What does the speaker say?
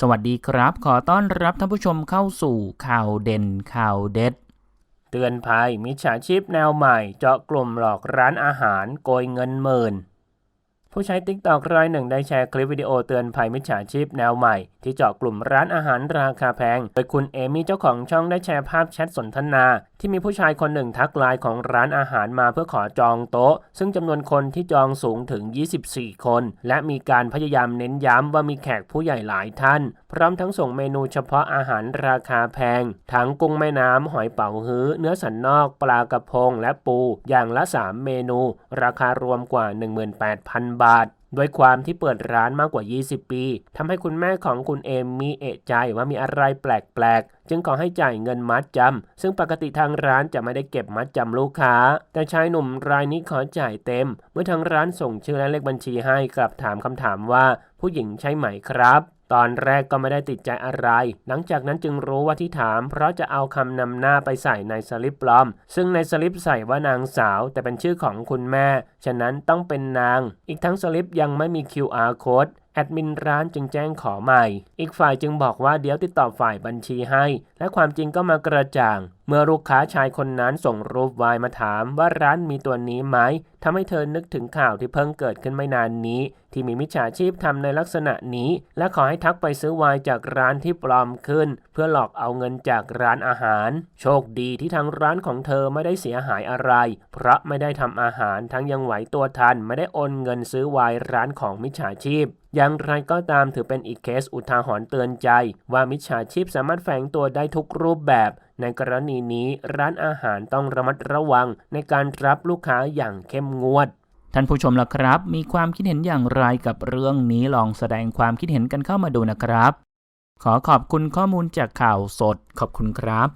สวัสดีครับ ขอต้อนรับท่านผู้ชมเข้าสู่ข่าวเด่นข่าวเด็ด เตือนภัยมิจฉาชีพแนวใหม่ เจาะกลุ่มหลอกร้านอาหารโกยเงินหมื่น ผู้ใช้ติ๊กตอกรายหนึ่งได้แชร์คลิปวิดีโอเตือนภัยมิจฉาชีพแนวใหม่ ที่เจาะกลุ่มร้านอาหารราคาแพง โดยคุณเอมี่เจ้าของช่องได้แชร์ภาพแชทสนทนา ที่มีผู้ชายคนหนึ่งทักไลน์ของร้านอาหารมาเพื่อขอจองโต๊ะ ซึ่งจำนวนคนที่จองสูงถึง 24 คน และมีการพยายามเน้นย้ำว่ามีแขกผู้ใหญ่หลายท่าน พร้อมทั้งส่งเมนูเฉพาะอาหารราคาแพง ทั้งกุ้งแม่น้ำหอยเป๋าฮื้อ เนื้อสันนอก ปลากระพง และปู อย่างละ 3 เมนู ราคารวมกว่า 18,000 บาทด้วยความที่เปิดร้านมากกว่า 20 ปีทำให้คุณแม่ของคุณเอมมีเอะใจว่ามีอะไรแปลกๆ จึงขอให้จ่ายเงินมัดจำซึ่งปกติทางร้านจะไม่ได้เก็บมัดจำลูกค้า แต่ชายหนุ่มรายนี้ขอจ่ายเต็ม เมื่อทางร้านส่งชื่อและเลขบัญชีให้กลับถามคำถามว่า ผู้หญิงใช่ไหมครับ ตอนแรกก็ไม่ได้ติดใจอะไร หลังจากนั้นจึงรู้ว่าที่ถาม เพราะจะเอาคำนำหน้าไปใส่ในสลิปปลอม ซึ่งในสลิปใส่ว่านางสาว แต่เป็นชื่อของคุณแม่ ฉะนั้นต้องเป็นนาง อีกทั้งสลิปยังไม่มี QR code แอดมินร้านจึงแจ้งขอใหม่ อีกฝ่ายจึงบอกว่าเดี๋ยวติดต่อฝ่ายบัญชีให้ และความจริงก็มากระจ่าง เมื่อลูกค้าชายคนนั้นส่งรูปวน์มาถามว่าร้านมีตัวนี้ไหมทำให้เธอนึกถึงข่าวที่เพิ่งเกิดขึ้นไม่นานนี้ ที่มีมิจฉาชีพทำในลักษณะนี้ และขอให้ทักไปซื้อวน์จากร้านที่ปลอมขึ้น เพื่อหลอกเอาเงินจากร้านอาหาร โชคดีที่ทางร้านของเธอไม่ได้เสียหายอะไร เพราะไม่ได้ทำอาหารทั้งยังไหวตัวทันไม่ได้โอนเงินซื้อวน์ร้านของมิจฉาชีพ อย่างไรก็ตามถือเป็นอีกเคสอุทาหรณ์เตือนใจ ว่ามิจฉาชีพสามารถแฝงตัวได้ทุกรูปแบบ ในกรณีนี้ร้านอาหารต้องระมัดระวังในการรับลูกค้าอย่างเข้มงวดท่านผู้ชมล่ะครับ มีความคิดเห็นอย่างไรกับเรื่องนี้ลองแสดงความคิดเห็นกันเข้ามาดูนะครับ ขอขอบคุณข้อมูลจากข่าวสด ขอบคุณครับ